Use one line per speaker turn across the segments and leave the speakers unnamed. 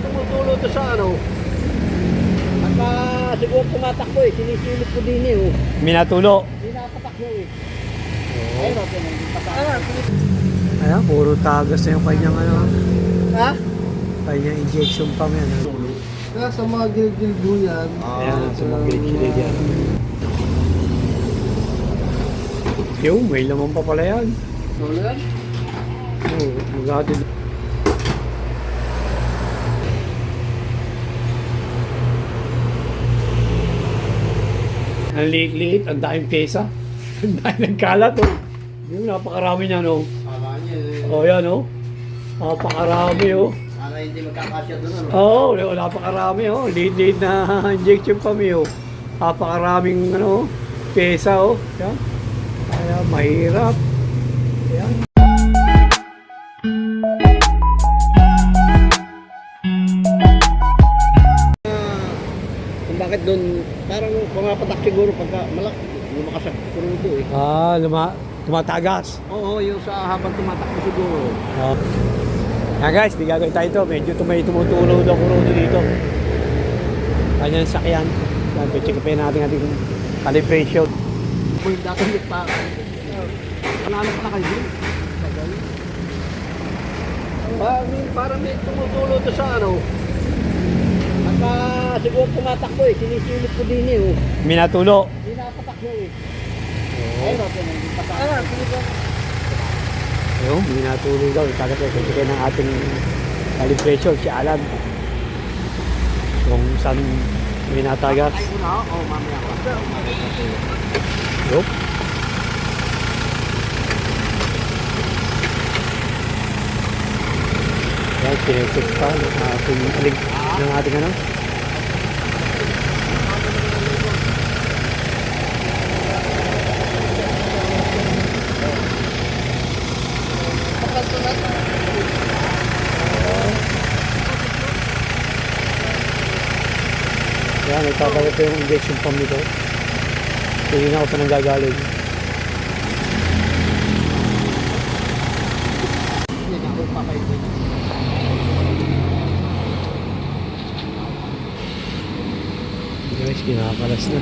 tumutulo to sa ano. Pagka siguro tumatakbo eh, sinisilip ko din eh. Oh.
Minatulo.
Hindi nakapatakbo eh. Ayun, okay.
Ayan, puro tagas na yung kanyang ano,
Ha?
kanyang injection pump yan. Ano?
Kaya sa mga gilgil yan,
Ayan, sa mga gilid yan. Yo, may laman pa pala yan.
Tulo yan?
Oo, maghatid. Ang liit-liit, ang daming pyesa. Ang daming nagkalat, oh. Yung napakarami niya, no?
Kala niya eh.
Oh, yan, oh. Napakarami, oh.
Kala hindi magkakasya doon ano.
Oo, oh, napakarami, oh. Liit-liit na injection pa, oh. Napakaraming, ano, pyesa, oh. Yan. Kaya, mahirap. Yan.
Kung bakit doon, parang pumapatak siguro pagka malaki. Lumakas ang kurudo eh.
Ah, luma, tumatagas.
Oo, yung sa habang tumatakbo siguro.
Oh. Yan guys, di gagawin tayo ito. Medyo tumay tumutulo daw kuruno dito. Kanya yung sakyan. Yan, check pa natin ating calibration.
Kung dati hindi pa. Panalo pala kayo doon. Ah, parang may tumutulo to sa ano. Pagka siguro tumatakbo eh, sinisilip ko din eh. Oh.
Minatulo.
Hindi nakapatakbo eh. Ayun, okay na. Hindi patakbo.
Yung, minatulo daw. Kagat ko check ng ating calibration si Alan. Kung saan minatagas.
Ay, una ako. Oh, mamaya ako.
Yup. Yan, chinecheck pa ng ating alig, ng ating ano. Yan, nagpapalit ko yung injection pump nito. Tingin ako saan nanggagaling.
Hindi na ako.
Guys, kinakalas na.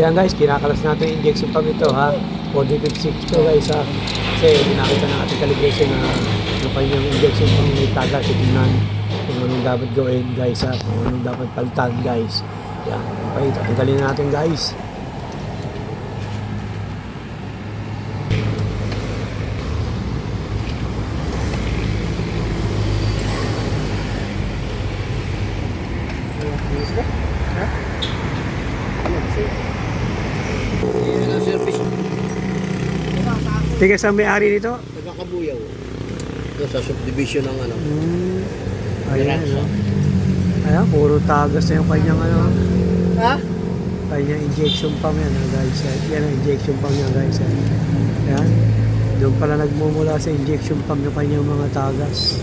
Yan guys, kinakalas natin yung injection pump ito ha. 4056 to guys ha. Kasi nakita ng ating calibration na yung kanyang injection pump may taga sa tingnan kung anong dapat gawin guys ha. Kung anong dapat palitan guys. Yan, okay, tanggalin na natin guys.
Yan ang service.
Tiga sa may-ari nito?
Nagkakabuyaw. Ito sa subdivision ng ano.
Hmm. Ayan, no? Ayan, puro tagas na yung kanyang ano.
Ha?
kanyang injection pump yan ah, guys. Yan ang injection pump niya guys. ah. Yan. Doon pala nagmumula sa injection pump yung kanyang mga tagas.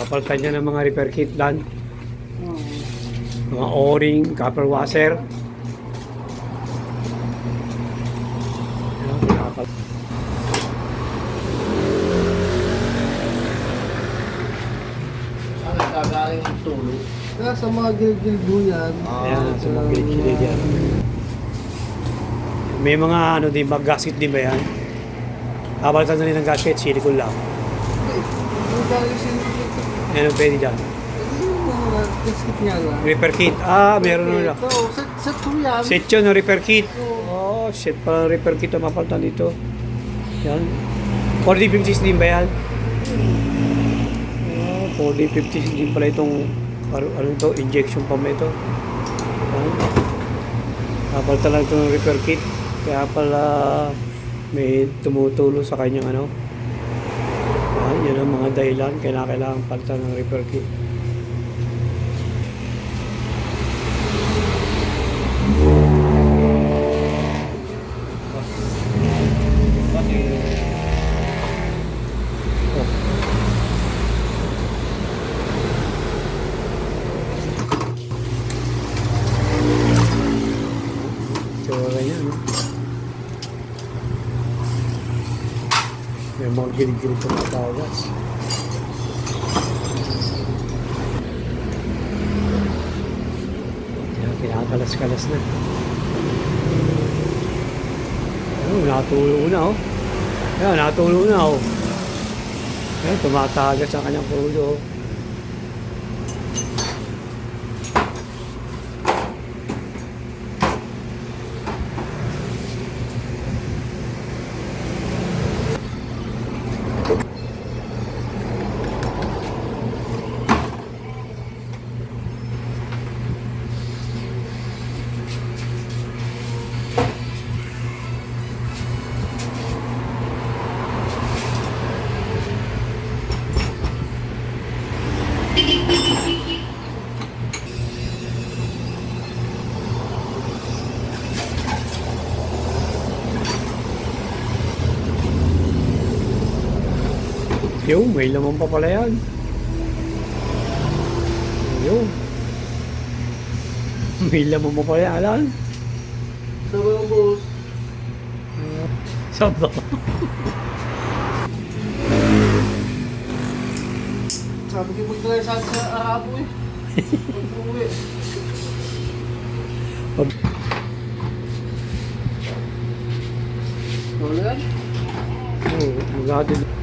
Kapalitan niya ng mga repair kit lan. Mga o-ring, copper washer.
Nagkagaling ang tulo?
kaya sa mga gilgil yan,
Ayan, sa mga gilid yan. May mga ano din, mag gasket din ba yan? Kapalitan na rin ng gasket, silicone lang.
yung galing sinigit,
Ang pwede dyan. Repair kit. Ah, meron.
Ito, set, set ko yan.
Set yun, repair kit. Oh, set pa lang repair kit ang mapalitan dito. Yan. 4050 din ba yan? Oh, 4050 din pala itong ano, ano ito, injection pump ito. Yan. Napalitan lang ito ng repair kit. Kaya pala may tumutulong sa kanyang ano yan ang mga dahilan kailangan, kailangan palitan ng repair kit. May mga gilid-gilid pa na tagas. Kaya kinakalas-kalas na. Oh, natulo na, oh. Kaya natulo na, oh. Kaya tumatagas sa kanyang pulo, oh. Yo, may laman pa pala yan. Yo. May laman pa pala yan, Alan.
Sabi ko, boss.
Saba.
Sabi ko, magdala sa sa arapo eh. Pag-uwi. Wala yan?
Oh, magado. Eh,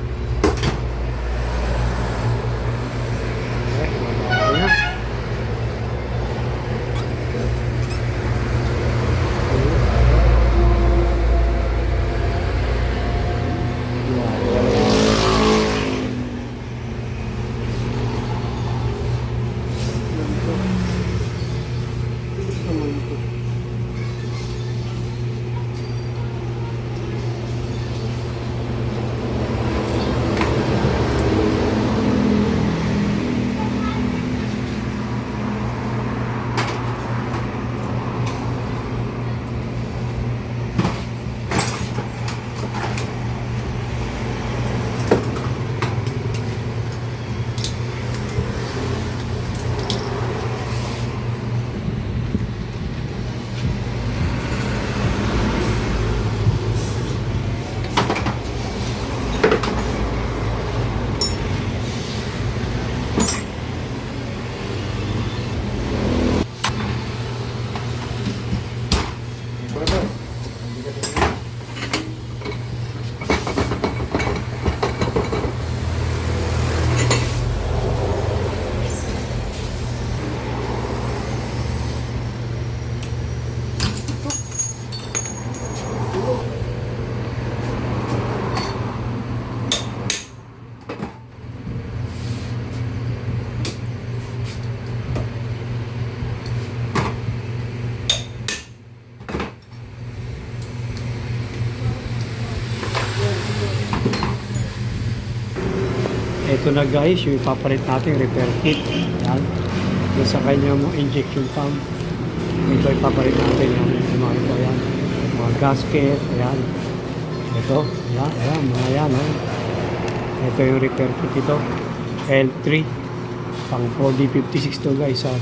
Ito
na guys, yung ipapalit natin repair kit. Yan. Yung sa kanyang mga injection pump. Ito ipapalit natin yung, mga ito. Yan. Mga gasket. Ayan. Ito. Yan. Ayan. Mga yan. Oh. Ito yung repair kit ito. L3. Pang 4D56 to guys. Ha.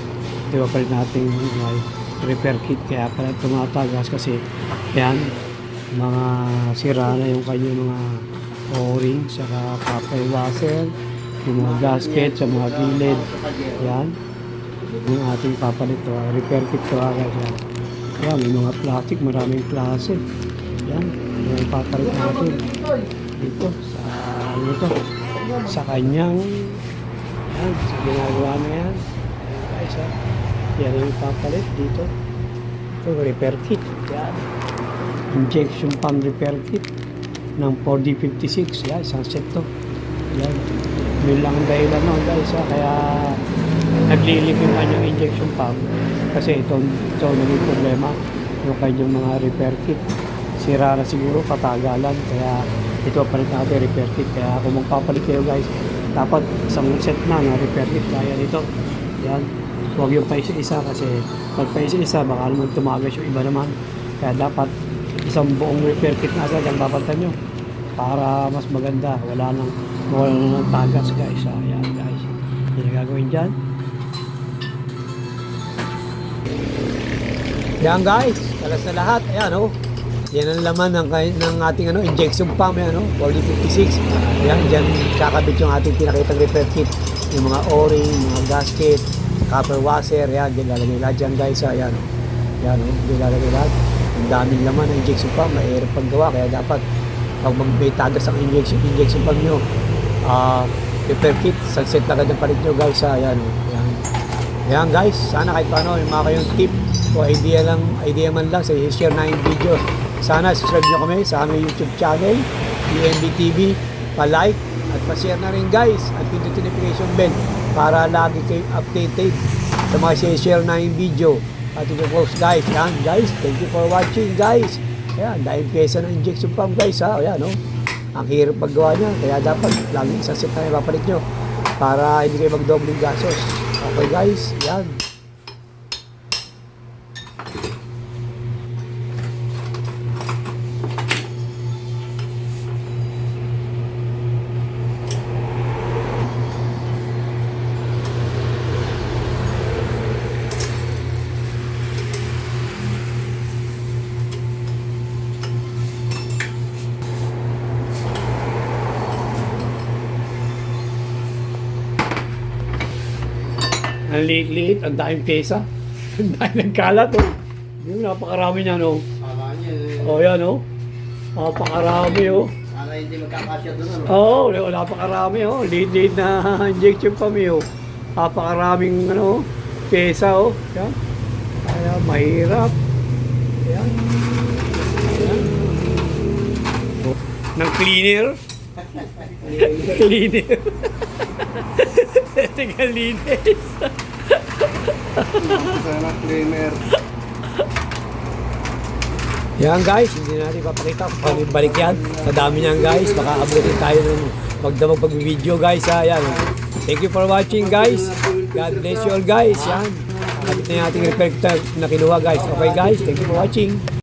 Ito ipapalit natin yung repair kit. Kaya pala tumatagas kasi yan. Mga sira na yung kanyang mga o-ring, saka copper washer, yung mga gasket sa mga gilid. Yan. Yung ating papalit to. ah, Repair kit to agad yan. Yan, may mga plastic, maraming klase. Yan. Yung papalit natin. Dito, sa ano to? Sa kanyang yan, sa ginagawa na yan. Guys, ah. Yan yung papalit dito. Ito, repair kit. Yan. Injection pump repair kit ng 4D56. Yan, isang set to. Yan. Yun lang ang dahilan no, guys. Ha? Kaya naglilik yung kanyang injection pump. Kasi ito, ito naging problema yung kanyang mga repair kit. Sira na siguro, katagalan. Kaya ito palit natin repair kit. Kaya kung magpapalit kayo guys, dapat isang set na na repair kit kaya nito. Yan. Huwag yung pa isa-isa kasi pag pa isa-isa baka naman tumagas yung iba naman. Kaya dapat isang buong repair kit na agad ang babatan nyo para mas maganda. Wala nang wala nang tagas guys. Ayan guys. Yan ang gagawin dyan. Yan guys, kalas na lahat. Ayan oh. Yan ang laman ng, ng ating ano, injection pump, yan, no? 4056. Yan, dyan kakabit yung ating pinakitang repair kit. Yung mga o-ring, mga gasket, copper washer, yan, dyan lalagay lahat dyan guys. Ayan, oh. Yan, oh, dyan lalagay lahat. Ang daming laman ng injection pump, mahirap paggawa. Kaya dapat, pag may tagas ang injection, injection pump nyo, ah, repair kit, sunset agad ang palit nyo guys. Ayan, oh. Yan. Ayan guys, sana kahit paano yung mga kayong tip o idea lang, idea man lang sa share na yung video. Sana subscribe nyo kami sa aming YouTube channel, DMB TV, pa-like at pa-share na rin guys at pindutin notification bell para lagi kayo updated sa mga share na yung video. At ito post guys, yan guys, thank you for watching guys. Ayan, dahil pyesa ng injection pump guys ha, ayan no. Ang hirap paggawa niya, kaya dapat lagi isang set na ipapalit nyo para hindi kayo magdobling gasos. Okay guys, yan. Ang liit-liit, ang daming pyesa. Ang daming kalat, oh. Yung napakarami niya, no.
Kala niya eh.
Oh, yan, oh. Napakarami, oh.
Kala hindi magkakasya doon ano.
Oo, oh, napakarami, oh. Liit-liit na injection pa, oh. Napakaraming, ano, pyesa, oh. Yan. Kaya, mahirap. Yan. Yan. Oh. Ng cleaner. cleaner. Teka, linis.
Sana cleaner.
Yan guys, hindi natin papakita kung paano balik yan. Sa dami niyan guys, baka abutin tayo ng magdamag pag-video guys ha. Yan. Thank you for watching guys. God bless you all guys. Yan. Nakabit na yung ating repair na kinuha guys. Okay guys, thank you for watching.